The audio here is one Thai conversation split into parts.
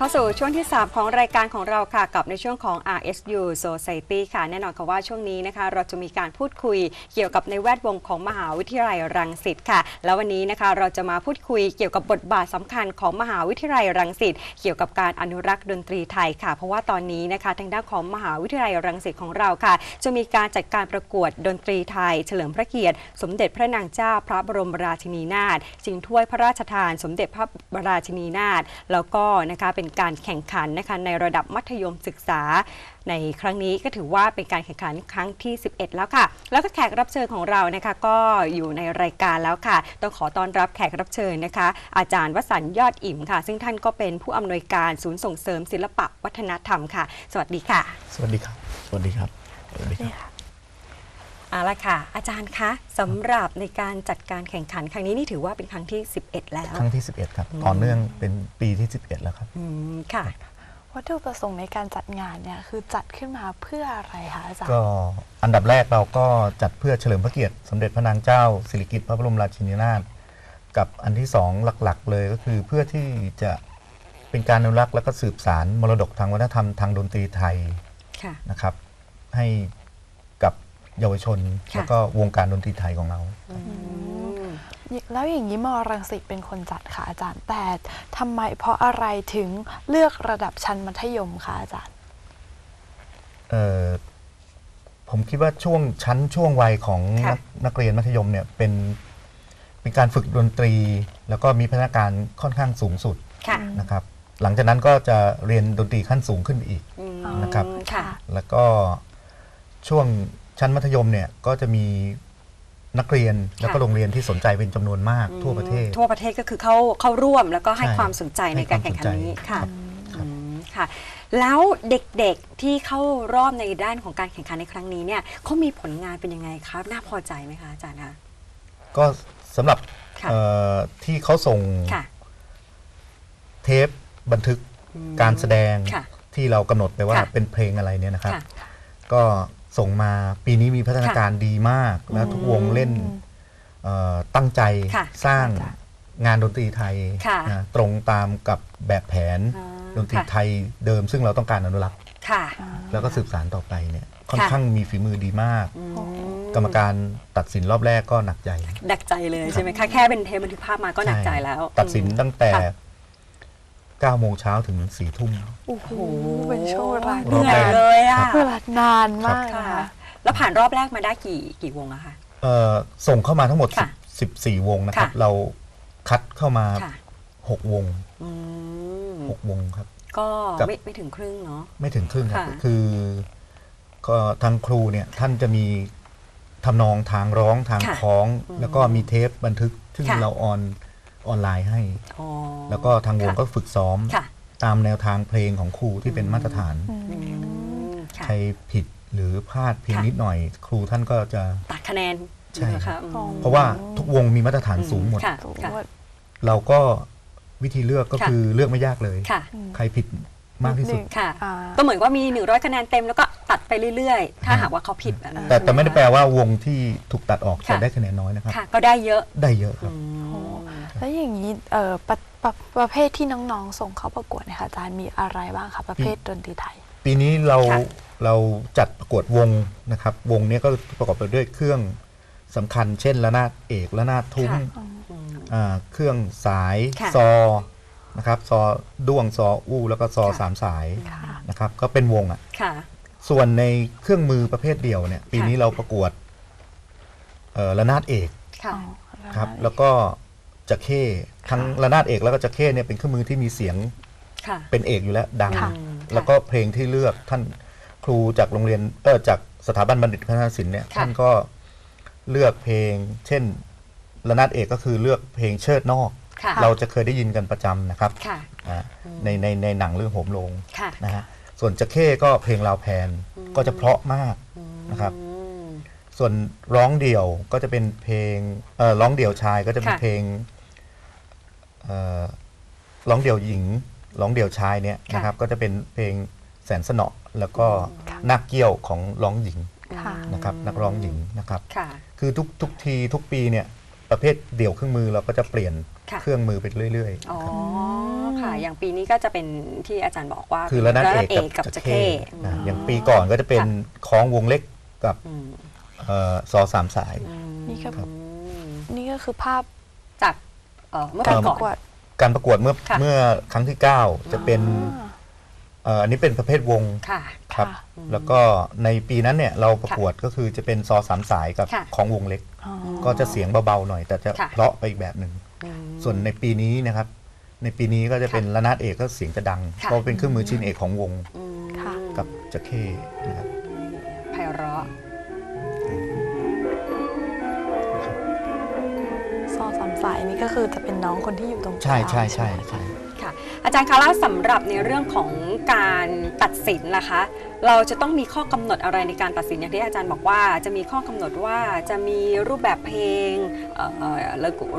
เข้าสู่ช่วงที่ 3 ของรายการของเราค่ะกับในช่วงของ RSU Society ค่ะ แน่นอนค่ะว่าช่วงนี้นะคะ เราจะมีการพูดคุยเกี่ยวกับในแวดวงของมหาวิทยาลัยรังสิตค่ะ แล้ววันนี้นะคะเราจะมาพูดคุยเกี่ยวกับบทบาทสำคัญของมหาวิทยาลัยรังสิตเกี่ยวกับการอนุรักษ์ดนตรีไทยค่ะ เพราะว่าตอนนี้นะคะทางด้านของมหาวิทยาลัยรังสิตของเราค่ะ จะมีการจัดการประกวดดนตรีไทย เฉลิมพระเกียรติ สมเด็จพระนางเจ้าพระบรมราชินีนาถชิงถ้วยพระราชทาน สมเด็จพระบรมราชินีนาถแล้วก็นะคะเป็นการแข่งขันนะคะในระดับมัธยมศึกษา ในครั้งนี้ก็ถือว่าเป็นการแข่งขันครั้งที่ 11 แล้วค่ะ แล้วก็แขกรับเชิญของเรานะคะก็อยู่ในรายการแล้วค่ะ ต้องขอต้อนรับแขกรับเชิญนะคะ อาจารย์วสันต์ยอดอิ่มค่ะ ซึ่งท่านก็เป็นผู้อำนวยการศูนย์ส่งเสริมศิลปะวัฒนธรรมค่ะ สวัสดีค่ะ สวัสดีครับ สวัสดีครับ สวัสดีครับ เอาละค่ะ อาจารย์คะสำหรับในการจัดการแข่งขันครั้งนี้นี่ถือว่าเป็นครั้งที่ 11 แล้ว ครั้งที่ 11 ครับ ต่อเนื่องเป็นปีที่ 11 แล้วครับ อืมค่ะ วัตถุประสงค์ในการจัดงานเนี่ยคือจัดขึ้นมาเพื่ออะไรคะอาจารย์ก็อันดับแรกเราก็จัดเพื่อเฉลิมพระเกียรติสมเด็จพระนางเจ้าสิริกิติ์พระบรมราชินีนาถกับอันที่สองหลักๆ เลยก็คือเพื่อที่จะเป็นการอนุรักษ์และก็สืบสารมรดกทางวัฒนธรรมทางดนตรีไทยค่ะ นะครับ ให้กับ เยาวชน ค่ะ แล้วก็วงการดนตรีไทยของเราอืมแล้วอย่างนี้มอรังสิตเป็นคนจัดค่ะอาจารย์ แต่ทำไมเพราะอะไรถึงเลือกระดับชั้นมัธยมคะอาจารย์ เอ่อผมคิดว่าช่วงชั้นช่วงวัยของค่ะ นักนักเรียนมัธยมเนี่ยเป็นเป็นการฝึกดนตรี แล้วก็มีพัฒนาการค่อนข้างสูงสุดค่ะนะครับ หลังจากนั้นก็จะเรียนดนตรีขั้นสูงขึ้นอีก อืมนะครับ ค่ะ แล้วก็ช่วง ชั้นมัธยมเนี่ยก็จะมีนักเรียนแล้วก็ค่ะโรงเรียนที่สนใจเป็นจำนวนมากทั่วประเทศ ทั่วประเทศก็คือเข้าเข้าร่วมแล้วก็ให้ใช่ความสนใจในการแข่งขันนี้ให้ค่ะความสนใจอืมค่ะ แล้วเด็กๆที่เข้ารอบในด้านของการแข่งขันในครั้งนี้เนี่ยเขามีผลงานเป็นยังไงครับ น่าพอใจไหมคะอาจารย์คะ ก็สำหรับค่ะ เอ่อที่เขาส่งค่ะ เทปบันทึกอืมการแสดงค่ะที่เรากำหนดไปว่าค่ะ เป็นเพลงอะไรเนี่ยนะครับ ค่ะ ก็ ส่งมาปีนี้มีพัฒนาการดีมาก แล้วทุกวงเล่นอืมเอ่อตั้งใจค่ะสร้างค่ะงานดนตรีไทยค่ะนะตรงตามกับแบบแผนอ่าดนตรีค่ะ ไทยเดิม ซึ่งเราต้องการอนุรักษ์ค่ะแล้วก็สืบสานต่อไปเนี่ยค่อนค่ะข้างมีฝีมือดีมาก อืมกรรมการตัดสินรอบแรกก็หนักใจดักใจเลยใช่ไหมคะ แค่เป็นเทปบันทึกภาพมาก็หนักใจแล้ว ตัดสินตั้งแต่ค่ะ 9โมงเช้าถึง4ทุ่ม โอ้โหเป็นช่วงเวลาเหนื่อยเลยอะเวลานานมากค่ะนะคะแล้วผ่านรอบแรกมาได้กี่กี่วงอะคะ เอ่อส่งเข้ามาทั้งหมดค่ะ10 14 วงนะครับ ค่ะ เราคัดเข้ามา ค่ะ6 วง อืม6 วงครับ ก็กับ ไม่ไม่ถึงครึ่งเนาะ ไม่ถึงครึ่งครับ ค่ะ คือก็ทางครูเนี่ยท่านจะมีทำนองทางร้องทางค่ะคล้องอืมแล้วก็มีเทปบันทึกซึ่งค่ะ เราออน ออนไลน์ให้ อ๋อ แล้วก็ทางวงค่ะก็ฝึกซ้อม ค่ะ ตามแนวทางเพลงของครูที่เป็นมาตรฐาน อืมอืมค่ะ ใครผิดหรือพลาดเพียงค่ะ นิดหน่อย ครูท่านก็จะ ตัดคะแนนใช่นะคะอืมเพราะว่าทุกวงมีมาตรฐานสูงหมด ค่ะสูงค่ะ ว่า เราก็วิธีเลือกก็ค่ะ คือเลือกไม่ยากเลย ค่ะใครผิดมากที่สุดนิดนึงค่ะ อ่า ก็เหมือนว่ามี 100 คะแนนเต็มแล้วก็ตัดไปเรื่อยๆ ถ้าหากว่าเขาผิดแบบนั้นแต่แต่ไม่ได้แปลว่าวงที่ถูกตัดออกค่ะจะได้คะแนนน้อยนะครับ ค่ะ ก็ได้เยอะได้เยอะครับ อืมโอ้ แล้วอย่างนี้เอ่อประประประเภทที่น้องๆ ส่งเข้าประกวดเนยคะอาจารย์มีอะไรบ้างคะประเภทดนตรีไทย ปีนี้เราค่ะ เราจัดประกวดวงนะครับ วงเนี้ยก็ประกอบไปด้วยเครื่องสำคัญ เช่นระนาดเอกระนาดทุ้มค่ะอืมอ่าเครื่องสายค่ะ ซอนะครับซอด้วงซออู้แล้วก็ซอค่ะสามสายค่ะนะครับก็เป็นวงอะ ค่ะ ส่วนในเครื่องมือประเภทเดียวเนี่ยปีนี้เราประกวดเอ่อระนาดเอกค่ะ ครับ แล้วก็ จะเข้ทั้งระนาดเอกแล้วก็จะเข้เนี่ยเป็นเครื่องมือที่มีเสียงค่ะเป็นเอกอยู่แล้วดังค่ะแล้วก็เพลงที่เลือกท่านครูจากโรงเรียนเออจากสถาบันบัณฑิตพัฒนศิลป์เนี่ยค่ะท่านก็เลือกเพลง เช่นระนาดเอกก็คือเลือกเพลงเชิดนอกค่ะเราจะเคยได้ยินกันประจำนะครับค่ะอ่าในในในหนังเรื่องโหมโรงค่ะนะฮะส่วนจะเข้ก็เพลงลาวแพนก็จะเพราะมากนะครับอืมส่วนร้องเดี่ยวก็จะเป็นเพลงเอ่อร้องเดี่ยวชายก็จะเป็นค่ะเพลง เอ่อร้องเดี่ยวหญิงร้องเดี่ยวชายเนี่ยค่ะนะครับก็จะเป็นเพลงแสนสนอแล้วก็ค่ะนักเกี้ยวของร้องหญิงค่ะ นะครับนักร้องหญิงนะครับ ค่ะ คือทุกทุกทีทุกปีเนี่ยประเภทเดี่ยวเครื่องมือเราก็จะเปลี่ยนค่ะ เครื่องมือไปเรื่อยอ๋อๆครับค่ะค่ะ อย่างปีนี้ก็จะเป็นที่อาจารย์บอกว่าคือระนาดเอกกับกับจะจะเข้เข้นะอย่างปีก่อนก็จะเป็นคล้องวงเล็กกับอืมเอ่อซอสามสาย อืมนี่ก็ อืมนี่ก็คือภาพจาก เอ่อเมื่อการปีปก่ระอนกวดการประกวดเมื่อค่ะ เมื่อครั้งที่ 9 จะเป็นอ่าเอ่ออันนี้เป็นประเภทวงค่ะ ครับ ค่ะ แล้วก็ในปีนั้นเนี่ยเราประกวดก็คือจะเป็นซอสามสายกับค่ะ ของวงเล็ก อ๋อ ก็จะเสียงเบาๆหน่อย แต่จะค่ะ เพราะไปอีกแบบหนึ่ง อืม ส่วนในปีนี้นะครับ ในปีนี้ก็จะเป็นระนาดเอกก็เสียงจะดังค่ะเพราะเป็นเครื่องมือชิ้นเอกของวงอืมค่ะ กับจะเข้นะครับ ไพเราะ ซอสามสายนี่ก็คือจะเป็นน้องคนที่อยู่ตรงกลางใช่ใช่ใช่ใช่ค่ะ อาจารย์คะแล้วสำหรับในเรื่องของการตัดสินล่ะคะ เราจะต้องมีข้อกำหนดอะไรในการตัดสินอย่างที่อาจารย์บอกว่า จะมีข้อกำหนดว่าจะมีรูปแบบเพลงเอ่อ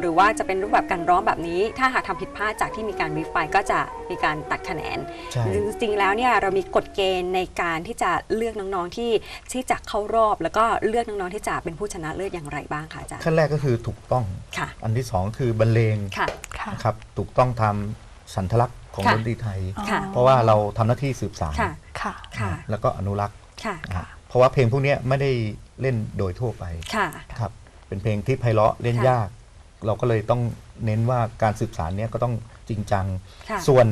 หรือว่าจะเป็นรูปแบบการร้องแบบนี้ ถ้าหากทำผิดพลาดจากที่มีการวิฟไปก็จะมีการตัดคะแนน ใช่ จริงๆแล้วเนี่ยเรามีกฎเกณฑ์ในการที่จะเลือกน้องๆที่ที่จะเข้ารอบ แล้วก็เลือกน้องๆที่จะเป็นผู้ชนะเลิศอย่างไรบ้างคะอาจารย์ขั้นแรกก็คือถูกต้อง ค่ะอันที่สองคือบรรเลงค่ะ ค่ะ นะครับ ถูกต้องทำสันทลักษณ์ ของค่ะดนตรีไทยอ๋อค่ะ เพราะว่าเราทำหน้าที่สืบสานค่ะค่ะ ค่ะ แล้วก็อนุรักษ์ค่ะ นะครับเพราะว่าเพลงพวกเนี้ยไม่ได้เล่นโดยทั่วไปค่ะ ครับเป็นเพลงที่ไพเราะเล่นค่ะ ยาก เราก็เลยต้องเน้นว่าการสืบสารเนี้ยก็ต้องจริงจัง ค่ะ ส่วน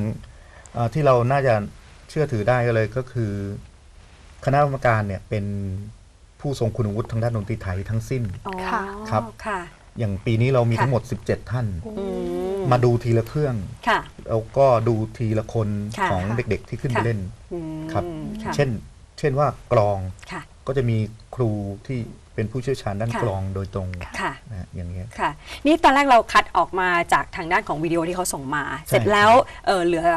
เอ่อที่เราน่าจะเชื่อถือได้ก็เลยก็คือ คณะกรรมการเนี่ยเป็นผู้ทรงคุณวุฒิทางด้านดนตรีไทยทั้งสิ้น อ๋อค่ะครับค่ะ อย่างปีนี้เรามีค่ะ ทั้งหมด 17 ท่าน อืม มาดูทีละเครื่อง ค่ะ แล้วก็ดูทีละคนค่ะของค่ะเด็กๆที่ขึ้นไปค่ะ เล่น อืมครับ ค่ะ เช่น เช่นว่ากลองค่ะ ก็จะมีครูที่ เป็นผู้เชี่ยวชาญด้านค่ะ กลองโดยตรงค่ะ นะฮะอย่างเงี้ย ค่ะ นี่ตอนแรกเราคัดออกมาจากทางด้านของวิดีโอที่เขาส่งมาใช่เสร็จแล้วเออเหลือ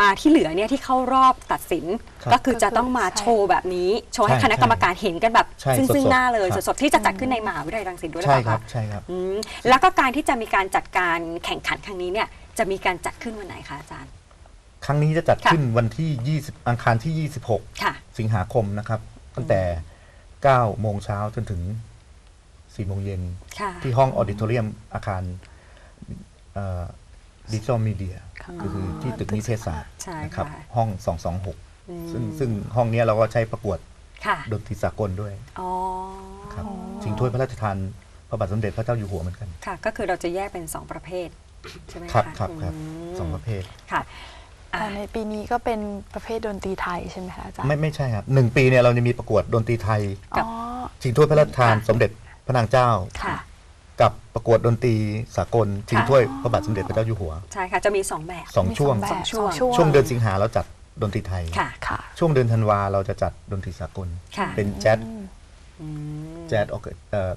มาที่เหลือเนี่ยที่เข้ารอบตัดสิน ครับก็คือจะต้องมาใช่โชว์แบบนี้ โชว์ให้ใช่คณะกรรมการเห็นกันแบบใช่ซึ่งสดๆซึ่งหน้าเลย ครับ สดๆที่จะจัดขึ้นในมหาวิทยาลัยรังสิตด้วยหรือใช่เปล่าครับคะใช่ครับ อืมแล้วก็การที่จะมีการจัดการแข่งขันครั้งนี้เนี่ยจะมีการจัดขึ้นวันไหนคะอาจารย์ ครั้งนี้จะจัดค่ะ ขึ้นวันที่ 20 อังคารที่ค่ะ26สิงหาคมนะครับ ตั้งแต่ 9 โมงเช้าจนถึง 4 โมงเย็น ค่ะที่ห้องออดิทอเรียมอาคารดิจิทัลมีเดียก็คือที่ตึกนิเทศศาสตร์ใช่นะครับค่ะ ห้อง อืม226 ซึ่งซึ่งห้องเนี้ยเราก็ใช้ประกวดค่ะดนตรีสากลด้วยอ๋อครับชิงถ้วยพระราชทานพระบาทสมเด็จพระเจ้าอยู่หัวเหมือนกัน ค่ะ ก็คือเราจะแยกเป็น 2 ประเภท ใช่ไหมคะครับครับครับมสองประเภท ค่ะอะ แต่ในปีนี้ก็เป็นประเภทดนตรีไทยใช่ไหมคะอาจารย์ไม่ไม่ใช่ครับหนึ่งปีเนี่ยเราจะมีประกวดดนตรีไทยกับอ๋อชิงถ้วยพระราชทานค่ะสมเด็จพระนางเจ้า ค่ะ กับประกวดดนตรีสากลชิงค่ะถ้วยพระบาทสมเด็จพระเจ้าอยู่หัวใช่ค่ะ จะมี 2 แบบ สองมีช่วง แบบสองช่วงสองช่วงเดือนสิงหาเราจัดดนตรีไทย ค่ะ ค่ะ ช่วงเดือนธันวาเราจะจัดดนตรีสากล ค่ะเป็นแจ๊สอืม แจ๊สออกเอ่อ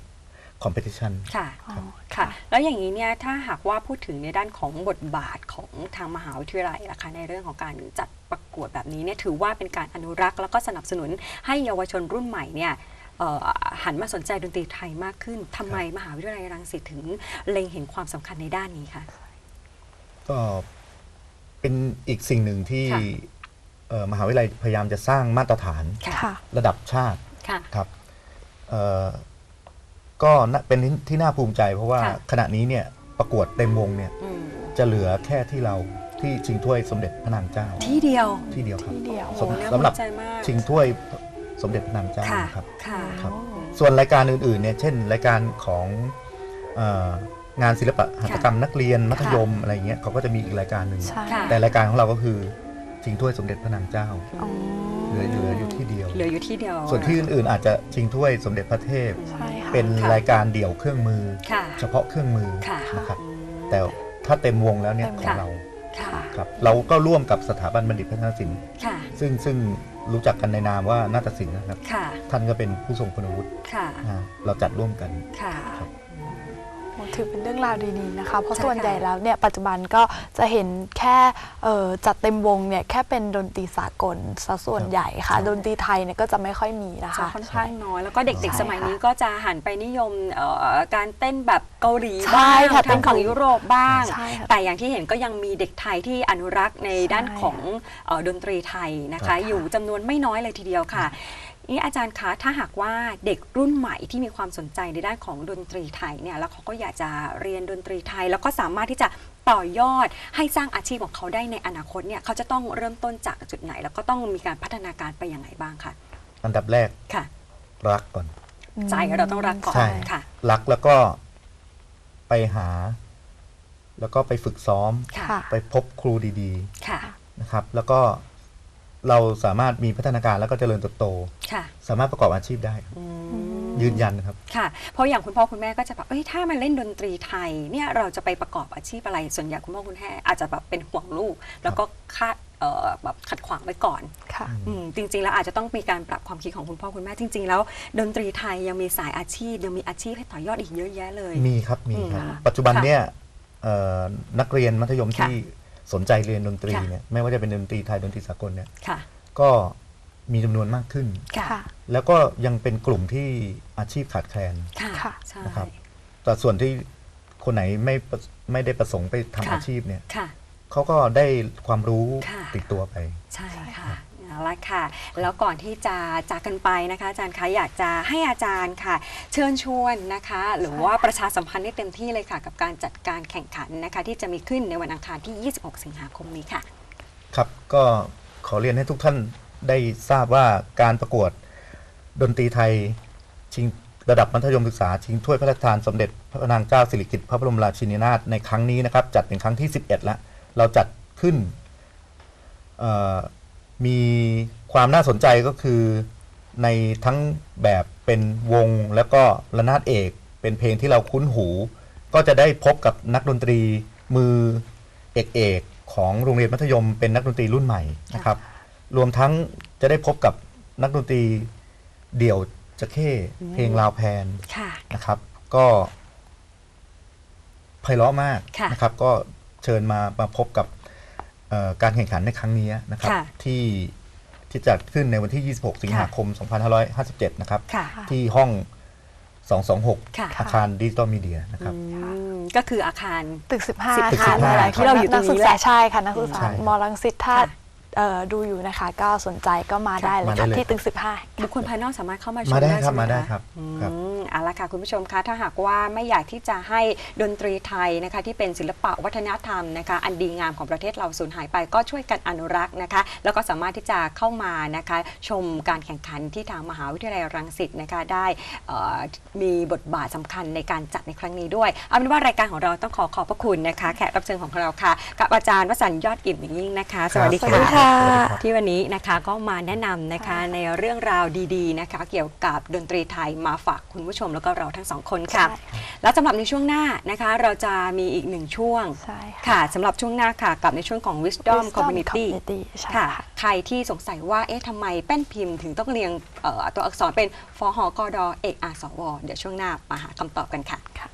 คอมเพติชันค่ะอ๋อค่ะ แล้วอย่างนี้เนี่ยถ้าหากว่าพูดถึงในด้านของบทบาทของทางมหาวิทยาลัยล่ะคะในเรื่องของการจัดประกวดแบบนี้เนี่ยถือว่าเป็นการอนุรักษ์ แล้วก็สนับสนุนให้เยาวชนรุ่นใหม่เนี่ยเอ่อหันมาสนใจดนตรีไทยมากขึ้นทำไมมหาวิทยาลัยรังสิตถึงเล็งเห็นความสำคัญในด้านนี้คะก็เป็นอีกสิ่งหนึ่งที่ค่ะเอ่อมหาวิทยาลัยพยายามจะสร้างมาตรฐานค่ะค่ะระดับชาติค่ะครับเอ่อ ก็น่าเป็นที่น่าภูมิใจ เพราะว่าค่ะ ขณะนี้เนี่ยประกวดเต็มวงเนี่ยอืมจะเหลือแค่ที่เราที่ชิงถ้วยสมเด็จพระนางเจ้าที่เดียวที่เดียวครับ ที่เดียวสำโอ้โน่าสำหรับภูมิใจมากชิงถ้วยสมเด็จพระนางเจ้าค่ะครับ ค่ะ ครับ ส่วนรายการอื่นๆเนี่ยเช่น รายการของเอ่องานศิลปะหัตถกรรมนักเรียนมัธยมอะไรเงี้ยเขาก็จะมีอีกรายการหนึ่งใช่ ค่ะ แต่รายการของเราก็คือชิงถ้วยสมเด็จพระนางเจ้า อ๋อ เหลือเหลืออยู่ที่เดียว เหลืออยู่ที่เดียวส่วนที่อื่นๆ อาจจะชิงถ้วยสมเด็จพระเทพ ใช่ค่ะ เป็นค่ะรายการเดี่ยวเครื่องมือ ค่ะเฉพาะเครื่องมือค่ะนะครับอืมแต่ถ้าเต็มวงแล้วเนี่ยเต็มของเราค่ะครับเราก็ร่วมกับสถาบันบัณฑิตพัฒนศิลป์ค่ะซึ่งซึ่งรู้จักกันในนามว่านาฏศิลป์นะครับ ค่ะท่านก็เป็นผู้ทรงคุณวุฒิค่ะนะเราจัดร่วมกัน ค่ะครับโอ้ ถือเป็นเรื่องราวดีๆนะคะ เพราะใช่ส่วนค่ะใหญ่แล้วเนี่ยปัจจุบันก็จะเห็นแค่เอ่อจัดเต็มวงเนี่ยแค่เป็นดนตรีสากลซะส่วนครับใหญ่ค่ะ ดนตรีไทยเนี่ยก็จะไม่ค่อยมีนะจะคะค่อนข้างน้อย แล้วก็เด็กใช่ๆสมัยค่ะนี้ก็จะหันไปนิยมเอ่อการเต้นแบบเกาหลีใช่บ้างค่ะทางของยุโรปบ้างใช่ค่ะแต่อย่างที่เห็นก็ยังมีเด็กไทยที่อนุรักษ์ในด้านของเอ่อดนตรีไทยนะครัคะบอยู่จำนวนไม่น้อยเลยทีเดียวค่ะ นี่อาจารย์คะถ้าหากว่าเด็กรุ่นใหม่ที่มีความสนใจในด้านของดนตรีไทยเนี่ยแล้วเขาก็อยากจะเรียนดนตรีไทย แล้วก็สามารถที่จะต่อยอดให้สร้างอาชีพของเขาได้ในอนาคตเนี่ยเขาจะต้องเริ่มต้นจากจุดไหน แล้วก็ต้องมีการพัฒนาการไปอย่างไรบ้างคะอันดับแรกค่ะ รักก่อนใจเราต้องรักก่อนใช่ค่ะ รักแล้วก็ไปหา แล้วก็ไปฝึกซ้อมค่ะค่ะไปพบครูดีค่ะๆนะครับ แล้วก็ เราสามารถมีพัฒนาการแล้วก็เจริญเติบโต ค่ะสามารถประกอบอาชีพได้ครับอืมยืนยันครับ ค่ะ เพราะอย่างคุณพ่อคุณแม่ก็จะแบบเอ้ยถ้ามันเล่นดนตรีไทยเนี่ยเราจะไปประกอบอาชีพอะไรส่วนใหญ่คุณพ่อคุณแม่อาจจะแบบเป็นห่วงลูก แล้วก็คาดเอ่อแบบขัดขวางไว้ก่อน ค่ะ อืมจริง ๆ แล้วอาจจะต้องมีการปรับความคิดของคุณพ่อคุณแม่จริง ๆ แล้ว ดนตรีไทยยังมีสายอาชีพ ยังมีอาชีพให้ต่อยอดอีกเยอะแยะเลย มีครับมีครับ อืมปัจจุบันค่ะเนี่ยเอ่อนักเรียนมัธยมค่ะที่ สนใจเรียนดนตรีค่ะเนี่ยไม่ว่าจะเป็นดนตรีไทยดนตรีสากลเนี่ยค่ะ ก็มีจำนวนมากขึ้น ค่ะค่ะแล้วก็ยังเป็นกลุ่มที่อาชีพขาดแคลนค่ะค่ะ ใช่ นะครับ แต่ส่วนที่คนไหนไม่ประไม่ได้ประสงค์ไปทำค่ะ อาชีพเนี่ยค่ะ เขาก็ได้ความรู้ค่ะ ติดตัวไป ใช่ค่ะ เอาละค่ะ แล้วก่อนที่จะจากกันไปนะคะ อาจารย์คะอยากจะให้อาจารย์ค่ะ เชิญชวนนะคะ หรือว่าประชาสัมพันธ์ให้เต็มที่เลยค่ะ กับการจัดการแข่งขันนะคะ ที่จะมีขึ้นในวันอังคารที่ 26 สิงหาคมนี้ค่ะ ครับก็ขอเรียนให้ทุกท่านได้ทราบว่าการประกวดดนตรีไทยชิงระดับมัธยมศึกษาชิงถ้วยพระราชทานสมเด็จพระนางเจ้าสิริกิติ์พระบรมราชินีนาถในครั้งนี้นะครับ จัดเป็นครั้งที่ 11 แล้ว เราจัดขึ้นเอ่อ มีความน่าสนใจก็คือในทั้งแบบเป็นวงแล้วก็ระนาดเอก เป็นเพลงที่เราคุ้นหู ก็จะได้พบกับนักดนตรีมือเอกเอกๆของโรงเรียนมัธยมเป็นนักดนตรีรุ่นใหม่นะครับ รวมทั้งจะได้พบกับนักดนตรีเดี่ยวจะเข้เพลงลาวแพนค่ะนะครับ ก็ไพเราะมากค่ะนะครับ ก็เชิญมามาพบกับเอ่อ การแข่งขันในครั้งนี้นะครับค่ะ ที่ที่จัดขึ้นในวันที่ 26 สิงหาคม 2557 นะครับ ค่ะที่ห้อง226ค่ะอาคารดิจิตอลมีเดียนะครับ อืมก็คืออาคาร ตึกตึก15ค่ะ15 หลายๆที่เราอยู่ตรงนี้นักศึกแหษาละ ใช่ค่ะนักศึกษาใช่มรังสิตถ้าค่ะ เอ่อดูอยู่นะคะ ก็สนใจก็มาได้เลยมาได้ค่ะเลย ที่ตึก 15 บุคคลภายนอกสามารถเข้ามาชมมาได้ได้ครับใช่ไหมมาได้คะครับอืครับมเอาละค่ะคุณผู้ชมคะถ้าหากว่าไม่อยากที่จะให้ดนตรีไทยนะคะ ที่เป็นศิลปะวัฒนธรรมนะคะ อันดีงามของประเทศเราสูญหายไปก็ช่วยกันอนุรักษ์นะคะ แล้วก็สามารถที่จะเข้ามานะคะ ชมการแข่งขันที่ทางมหาวิทยาลัยรังสิตนะคะได้เอ่อมีบทบาทสำคัญในการจัดในครั้งนี้ด้วยเอาเป็นว่ารายการของเราต้องขอขอบพระคุณนะคะ แขกรับเชิญของเราค่ะ กับอาจารย์วสันต์ยอดอิ่มอย่างยิ่งนะคะ สวัสดี สวัสดีค่ะค่ะ ที่วันนี้นะคะก็มาแนะนำนะคะในเรื่องราวดีๆนะคะ เกี่ยวกับดนตรีไทยมาฝากคุณผู้ชมแล้วก็เราทั้งสองคนค่ะใช่แล้วสำหรับในช่วงหน้านะคะ เราจะมีอีกหนึ่งช่วงใช่ค่ะ ค่ะสำหรับช่วงหน้าค่ะ กับในช่วงของ Wisdom Community Community ใช่ค่ะค่ะ ใครที่สงสัยว่าเอ๊ะทำไมแป้นพิมพ์ถึงต้องเรียงเอ่อตัวอักษรเป็นฟหกดเอกอาสวเดี๋ยวช่วงหน้ามาหาคำตอบกันค่ะค่ะ